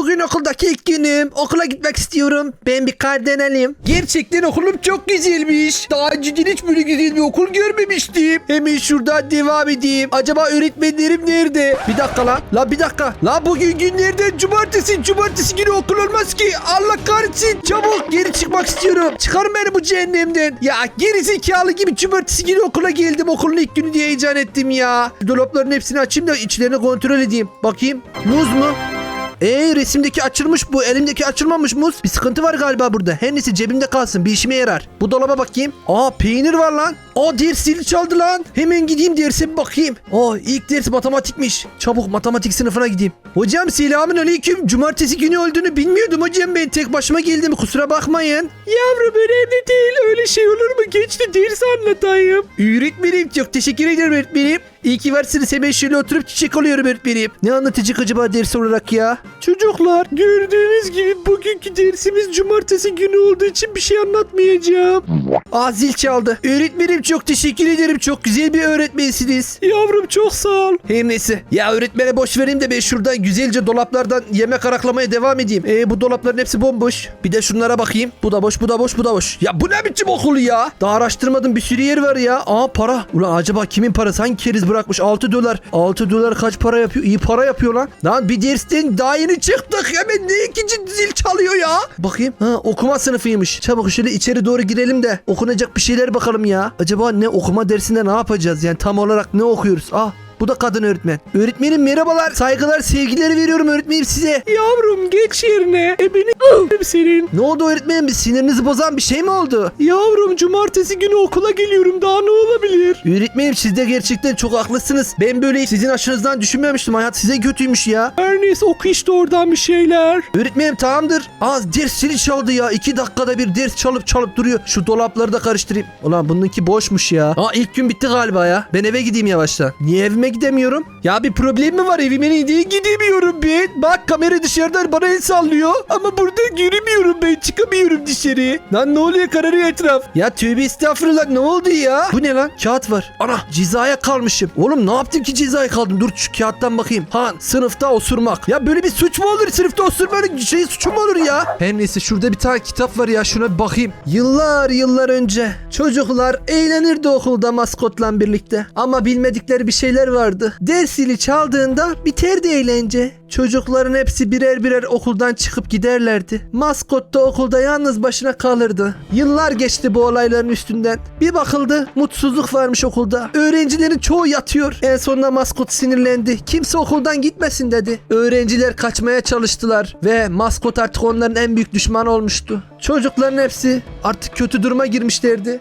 Bugün okuldaki ilk günüm. Okula gitmek istiyorum. Ben bir karden alayım. Gerçekten okulum çok güzelmiş. Daha önceden hiç böyle güzel bir okul görmemiştim. Hemen şuradan devam edeyim. Acaba öğretmenlerim nerede? Bir dakika lan. La bir dakika. La bugün günlerden cumartesi. Cumartesi günü okul olmaz ki. Allah kahretsin. Çabuk geri çıkmak istiyorum. Çıkarın beni bu cehennemden. Ya geri zekalı gibi cumartesi günü okula geldim. Okulun ilk günü diye heyecan ettim ya. Dolapların hepsini açayım da içlerini kontrol edeyim. Bakayım. Muz mu? Ee resimdeki açılmış bu. Elimdeki açılmamış muz. Bir sıkıntı var galiba burada. Her neyse cebimde kalsın. Bir işime yarar. Bu dolaba bakayım. Aa peynir var lan. Aa ders zili çaldı lan. Hemen gideyim derse bir bakayım. Aa ilk ders matematikmiş. Çabuk matematik sınıfına gideyim. Hocam selamün aleyküm. Cumartesi günü olduğunu bilmiyordum hocam ben. Tek başıma geldim. Kusura bakmayın. Yavrum önemli değil. Öyle şey olur mu? Geç de ders anlatayım. Öğretmenim çok teşekkür ederim öğretmenim. İyi ki varsınız hemen şöyle oturup çiçek alıyorum öğretmenim. Ne anlatacak acaba ders olarak ya? Çocuklar gördüğünüz gibi bugünkü dersimiz cumartesi günü olduğu için bir şey anlatmayacağım. Aa zil çaldı. Öğretmenim çok teşekkür ederim. Çok güzel bir öğretmensiniz. Yavrum çok sağ ol. Her neyse. Ya öğretmene boş vereyim de ben şuradan güzelce dolaplardan yemek araklamaya devam edeyim. E bu dolapların hepsi bomboş. Bir de şunlara bakayım. Bu da boş, bu da boş, bu da boş. Ya bu ne biçim okul ya? Daha araştırmadım bir sürü yer var ya. Aa para. Ulan acaba kimin parası? Hangi keriz bırakmış? 6 dolar. 6 dolar kaç para yapıyor? İyi para yapıyor lan. Lan bir dersten daha yeni çıktık. Hemen ne ikinci zil çalıyor ya? Bakayım. Ha okuma sınıfıymış. Çabuk şöyle içeri doğru girelim de okunacak bir şeyler bakalım ya. Acaba ne okuma dersinde ne yapacağız? Yani tam olarak ne okuyoruz? Ah bu da kadın öğretmen. Öğretmenim merhabalar. Saygılar, sevgileri veriyorum öğretmenim size. Yavrum geç yerine. E beni senin. Ne oldu öğretmenim? Bir sinirinizi bozan bir şey mi oldu? Yavrum cumartesi günü okula geliyorum. Daha ne olabilir? Öğretmenim siz de gerçekten çok haklısınız. Ben böyle sizin aşınızdan düşünmemiştim. Hayat size kötüymüş ya. Her neyse oku işte oradan bir şeyler. Öğretmenim tamamdır. Az ders zili çaldı ya. İki dakikada bir ders çalıp çalıp duruyor. Şu dolapları da karıştırayım. Ulan bununki boşmuş ya. Aa ilk gün bitti galiba ya. Ben eve gideyim yavaştan. Niye evime gidemiyorum? Ya bir problem mi var evime niye gidemiyorum ben? Bak kamera dışarıdan bana el sallıyor. Ama burada yürümüyorum ben çıkamıyorum dışarı. Lan ne oluyor kararıyor etraf. Ya tövbe estağfurullah ne oldu ya? Bu ne lan? Kağıt var. Ana cezaya kalmışım. Oğlum ne yaptım ki cezaya kaldım? Dur şu kağıttan bakayım. Han sınıfta osurmak. Ya böyle bir suç mu olur? Sınıfta osurmanın şey suçu mu olur ya? Her neyse şurada bir tane kitap var ya şuna bir bakayım. Yıllar yıllar önce çocuklar eğlenirdi okulda maskotla birlikte. Ama bilmedikleri bir şeyler vardı. Ders zili çaldığında biterdi eğlence. Çocukların hepsi birer birer okuldan çıkıp giderlerdi. Maskot da okulda yalnız başına kalırdı. Yıllar geçti bu olayların üstünden. Bir bakıldı mutsuzluk varmış okulda. Öğrencilerin çoğu yatıyor. En sonunda maskot sinirlendi. Kimse okuldan gitmesin dedi. Öğrenciler kaçmaya çalıştılar ve maskot artık onların en büyük düşmanı olmuştu. Çocukların hepsi artık kötü duruma girmişlerdi.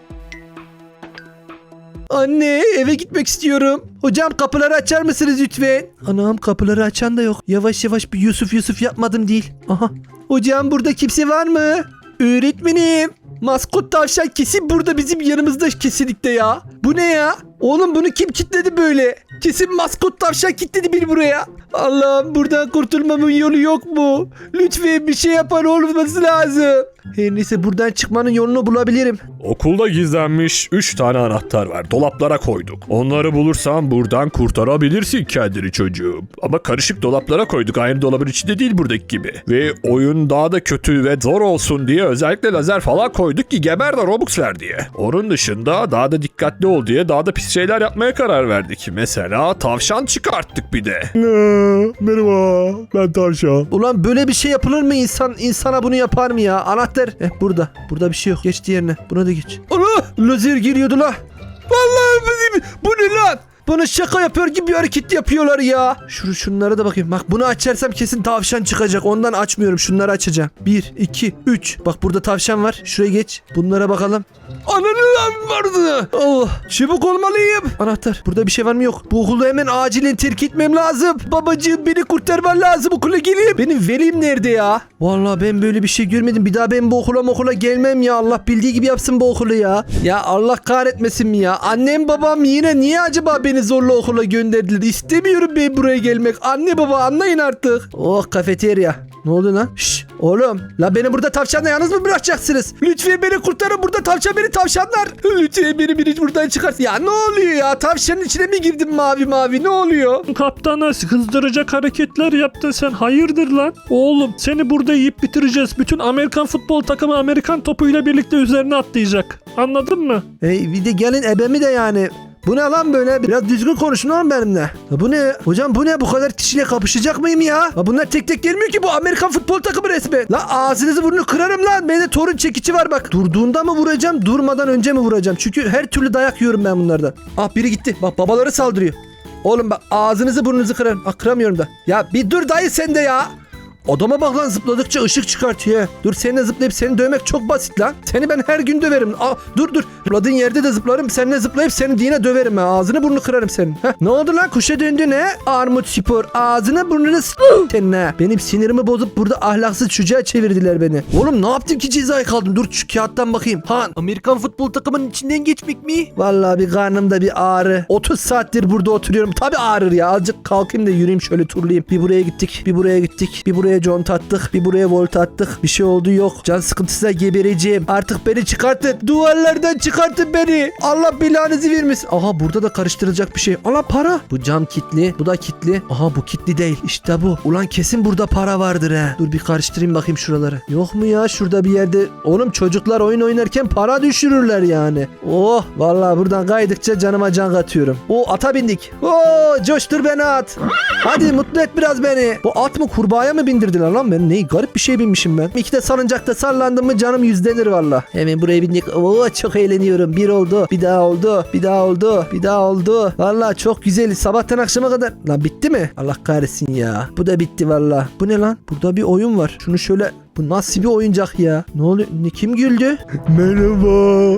Anne eve gitmek istiyorum. Hocam kapıları açar mısınız lütfen? Anam kapıları açan da yok. Yavaş yavaş bir Yusuf Yusuf yapmadım değil. Aha. Hocam burada kimse var mı? Öğretmenim. Maskot tavşan kesin burada bizim yanımızda kesinlikle ya. Bu ne ya? Oğlum bunu kim kitledi böyle? Kesin maskot tavşan kitledi beni buraya. Allah'ım buradan kurtulmamın yolu yok mu? Lütfen bir şey yapan olması lazım. Her neyse buradan çıkmanın yolunu bulabilirim. Okulda gizlenmiş 3 tane anahtar var. Dolaplara koyduk. Onları bulursan buradan kurtarabilirsin kendini çocuğum. Ama karışık dolaplara koyduk. Aynı dolabın içinde değil buradaki gibi. Ve oyun daha da kötü ve zor olsun diye özellikle lazer falan koyduk ki geber de Robux ver diye. Onun dışında daha da dikkatli ol diye daha da pis şeyler yapmaya karar verdik. Mesela tavşan çıkarttık bir de. Merhaba ben tavşan. Ulan böyle bir şey yapılır mı insan? insana bunu yapar mı ya? Anahtar. Eh burada. Burada bir şey yok. Geç diğerine. Buna da geç. Ana! Lazer giriyordu la. Vallahi bu ne lan? Bana şaka yapıyor gibi hareket yapıyorlar ya. Şu şunlara da bakayım. Bak bunu açarsam kesin tavşan çıkacak. Ondan açmıyorum. Şunları açacağım. 1, 2, 3. Bak burada tavşan var. Şuraya geç. Bunlara bakalım. Ananı lan vardı. Allah. Çabuk olmalıyım. Anahtar. Burada bir şey var mı yok. Bu okulu hemen acilen terk etmem lazım. Babacığım beni kurtarman lazım. Okula geleyim. Benim velim nerede ya? Vallahi ben böyle bir şey görmedim. Bir daha ben bu okula okula gelmem ya. Allah bildiği gibi yapsın bu okulu ya. Ya Allah kahretmesin mi ya? Annem babam yine niye acaba beni zorla okula gönderdiler? İstemiyorum ben buraya gelmek. Anne baba anlayın artık. Oh kafeterya. Ne oldu lan? Şşş Oğlum la beni burada tavşanla yalnız mı bırakacaksınız? Lütfen beni kurtarın burada tavşan beni tavşanlar. Lütfen beni biri buradan çıkart. Ya ne oluyor ya tavşanın içine mi girdim mavi mavi ne oluyor? Kaptana hızdıracak hareketler yaptın sen. Hayırdır lan? Oğlum seni burada yiyip bitireceğiz. Bütün Amerikan futbol takımı Amerikan topuyla birlikte üzerine atlayacak. Anladın mı? Hey bir de gelin ebemi de yani. Bu ne lan böyle? Biraz düzgün konuşun oğlum benimle. Ya bu ne? Hocam bu ne? Bu kadar kişiyle kapışacak mıyım ya? ya bunlar tek tek gelmiyor ki bu Amerikan futbol takımı resmen. La ağzınızı burnunu kırarım lan. Bende torun çekici var bak. Durduğunda mı vuracağım durmadan önce mi vuracağım? Çünkü her türlü dayak yiyorum ben bunlardan. Ah biri gitti. Bak babaları saldırıyor. Oğlum bak ağzınızı burnunuzu kırarım. Ah kıramıyorum da. Ya bir dur dayı sen de ya. Adama bak lan zıpladıkça ışık çıkartıyor. Dur seninle zıplayıp seni dövmek çok basit lan. Seni ben her gün döverim. Aa, dur dur. Zıpladığın yerde de zıplarım. Seninle zıplayıp seni yine döverim ha. Ağzını burnunu kırarım senin. Heh. Ne oldu lan kuşa döndü ne? Armut spor. Ağzını burnunu senin ha. Benim sinirimi bozup burada ahlaksız çocuğa çevirdiler beni. Oğlum ne yaptım ki cezaya kaldım? Dur şu kağıttan bakayım. Han Amerikan futbol takımının içinden geçmek mi? Vallahi bir karnımda bir ağrı. 30 saattir burada oturuyorum. Tabi ağrır ya. Azıcık kalkayım da yürüyeyim şöyle turlayayım. Bir buraya gittik. Bir buraya gittik. Bir buraya cont attık. Bir buraya volt attık. Bir şey oldu yok. Can sıkıntısına gebereceğim. Artık beni çıkartın. Duvarlardan çıkartın beni. Allah belanızı vermesin. Aha burada da karıştırılacak bir şey. Allah para. Bu cam kitli. Bu da kitli. Aha bu kitli değil. İşte bu. Ulan kesin burada para vardır he. Dur bir karıştırayım bakayım şuraları. Yok mu ya şurada bir yerde. Oğlum çocuklar oyun oynarken para düşürürler yani. Oh vallahi buradan kaydıkça canıma can katıyorum. O ata bindik. Oo coştur beni at. Hadi mutlu et biraz beni. Bu at mı kurbağaya mı bindirdiler lan beni? Ne garip bir şey binmişim ben. İki de salıncakta sallandım mı canım yüzlenir valla. Hemen buraya bindik. Oo çok eğleniyorum. Bir oldu. Bir daha oldu. Bir daha oldu. Bir daha oldu. Valla çok güzel. Sabahtan akşama kadar. Lan bitti mi? Allah kahretsin ya. Bu da bitti valla. Bu ne lan? Burada bir oyun var. Şunu şöyle bu nasıl bir oyuncak ya? Ne oluyor? Ne kim güldü? Merhaba.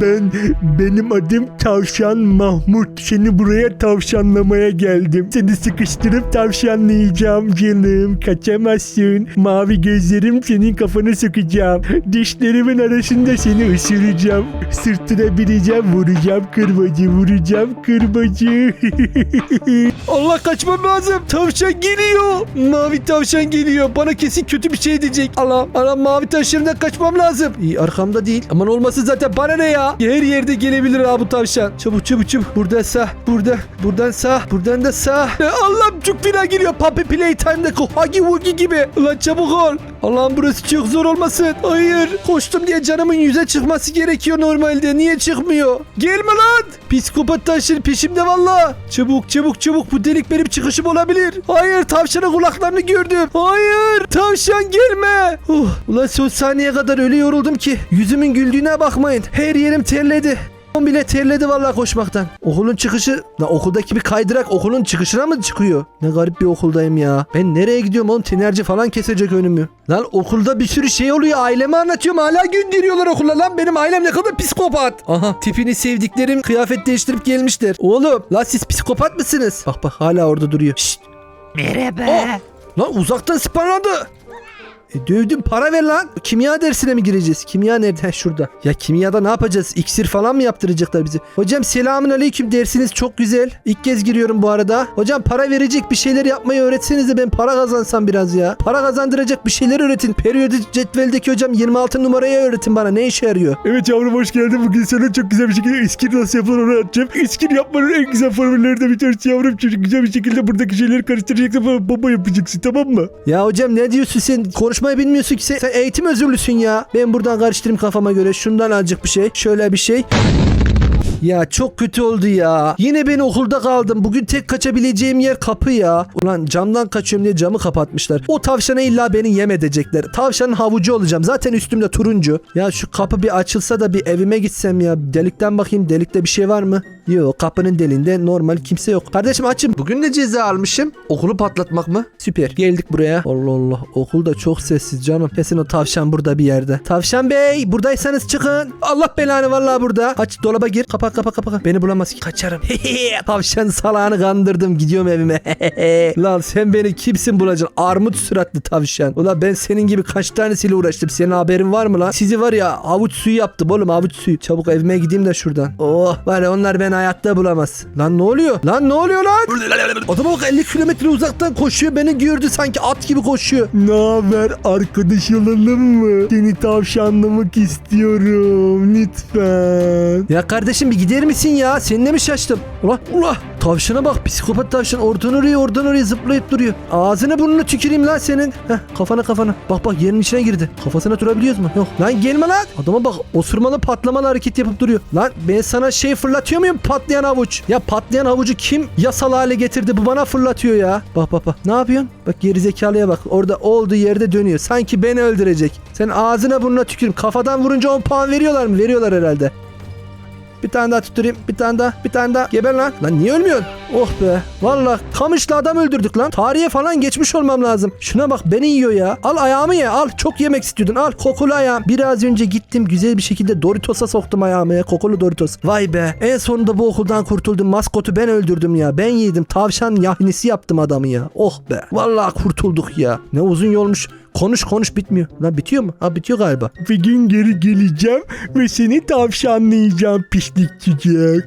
Ben benim adım Tavşan Mahmut. Seni buraya tavşanlamaya geldim. Seni sıkıştırıp tavşanlayacağım canım. Kaçamazsın. Mavi gözlerim senin kafanı sokacağım. Dişlerimin arasında seni ısıracağım. Sırtına bineceğim, vuracağım kırbacı, vuracağım kırbacı. Allah kaçmam lazım. Tavşan geliyor. Mavi tavşan geliyor. Bana kesin kötü bir şey diyecek. Allah, Allah mavi tavşanından kaçmam lazım. İyi arkamda değil. Aman olmasın zaten bana ne ya? Her yerde gelebilir ha bu tavşan. Çabuk çabuk çabuk. Burada sağ. Burada. Buradan sağ. Buradan da sağ. E, Allah'ım çok fena geliyor. Puppy Playtime'daki Huggy Wuggy gibi. Ulan çabuk ol. Allah'ım burası çok zor olmasın. Hayır. Koştum diye canımın yüze çıkması gerekiyor normalde. Niye çıkmıyor? Gelme lan. Psikopat tavşan peşimde valla. Çabuk çabuk çabuk bu delik benim çıkışım olabilir. Hayır tavşanın kulaklarını gördüm. Hayır tavşan gelme. Uh, ulan son saniye kadar öyle yoruldum ki. Yüzümün güldüğüne bakmayın. Her yerim terledi. On bile terledi vallahi koşmaktan. Okulun çıkışı... La okuldaki bir kaydırak okulun çıkışına mı çıkıyor? Ne garip bir okuldayım ya. Ben nereye gidiyorum oğlum? Tinerci falan kesecek önümü. Lan okulda bir sürü şey oluyor. Aileme anlatıyorum. Hala gönderiyorlar okula lan. Benim ailem ne kadar psikopat. Aha tipini sevdiklerim kıyafet değiştirip gelmişler. Oğlum la siz psikopat mısınız? Bak bak hala orada duruyor. Şşt. Merhaba. lan uzaktan spanladı. E, dövdüm para ver lan. Kimya dersine mi gireceğiz? Kimya nerede? Heh, şurada. Ya kimyada ne yapacağız? İksir falan mı yaptıracaklar bizi? Hocam selamün aleyküm dersiniz çok güzel. İlk kez giriyorum bu arada. Hocam para verecek bir şeyler yapmayı öğretseniz de ben para kazansam biraz ya. Para kazandıracak bir şeyler öğretin. Periyodik cetveldeki hocam 26 numarayı öğretin bana. Ne işe yarıyor? evet yavrum hoş geldin. Bugün sana çok güzel bir şekilde iskir nasıl yapılır onu anlatacağım. İskir yapmanın en güzel formüllerinden bir tanesi yavrum. Çocuk güzel bir şekilde buradaki şeyleri karıştıracaksın falan baba yapacaksın tamam mı? Ya hocam ne diyorsun sen? Konuşmayı bilmiyorsun ki sen, sen eğitim özürlüsün ya. Ben buradan karıştırayım kafama göre. Şundan azıcık bir şey. Şöyle bir şey. Ya çok kötü oldu ya. Yine ben okulda kaldım. Bugün tek kaçabileceğim yer kapı ya. Ulan camdan kaçıyorum diye camı kapatmışlar. O tavşana illa beni yem edecekler. Tavşanın havucu olacağım. Zaten üstümde turuncu. Ya şu kapı bir açılsa da bir evime gitsem ya. Delikten bakayım delikte bir şey var mı? Yok kapının deliğinde normal kimse yok. Kardeşim açım. Bugün ne ceza almışım? Okulu patlatmak mı? Süper. Geldik buraya. Allah Allah. Okul da çok sessiz canım. Kesin o tavşan burada bir yerde. Tavşan bey buradaysanız çıkın. Allah belanı vallahi burada. Aç dolaba gir. Kapat kapa kapa. Beni bulamaz ki. Kaçarım. Tavşan salağını kandırdım. Gidiyorum evime. Lan sen beni kimsin bulacaksın? Armut suratlı tavşan. Ulan ben senin gibi kaç tanesiyle uğraştım. Senin haberin var mı lan? Sizi var ya havuç suyu yaptım oğlum havuç suyu. Çabuk evime gideyim de şuradan. Oh var ya onlar beni hayatta bulamaz. Lan ne oluyor? Lan ne oluyor lan? Adama bak 50 kilometre uzaktan koşuyor. Beni gördü sanki at gibi koşuyor. Ne haber arkadaş olalım mı? Seni tavşanlamak istiyorum lütfen. Ya kardeşim bir gider misin ya? Seninle mi şaştım? Ula ula. Tavşana bak psikopat tavşan oradan oraya oradan oraya zıplayıp duruyor. Ağzını burnunu tüküreyim lan senin. Heh kafana kafana. Bak bak yerin içine girdi. Kafasına durabiliyoruz mu? Yok. Lan gelme lan. Adama bak osurmalı patlamalı hareket yapıp duruyor. Lan ben sana şey fırlatıyor muyum patlayan havuç? Ya patlayan havucu kim yasal hale getirdi? Bu bana fırlatıyor ya. Bak bak bak. Ne yapıyorsun? Bak geri zekalıya bak. Orada olduğu yerde dönüyor. Sanki beni öldürecek. Sen ağzına burnuna tükürüm. Kafadan vurunca 10 puan veriyorlar mı? Veriyorlar herhalde. Bir tane daha tutturayım. Bir tane daha. Bir tane daha. Geber lan. Lan niye ölmüyorsun? Oh be. Valla kamışlı adam öldürdük lan. Tarihe falan geçmiş olmam lazım. Şuna bak beni yiyor ya. Al ayağımı ye. Al. Çok yemek istiyordun. Al kokulu ayağım. Biraz önce gittim güzel bir şekilde Doritos'a soktum ayağımı ya. Kokulu Doritos. Vay be. En sonunda bu okuldan kurtuldum. Maskotu ben öldürdüm ya. Ben yedim. Tavşan yahnisi yaptım adamı ya. Oh be. Vallahi kurtulduk ya. Ne uzun yolmuş. Konuş konuş bitmiyor. Lan bitiyor mu? Ha bitiyor galiba. Bir gün geri geleceğim ve seni tavşanlayacağım pislik çocuk.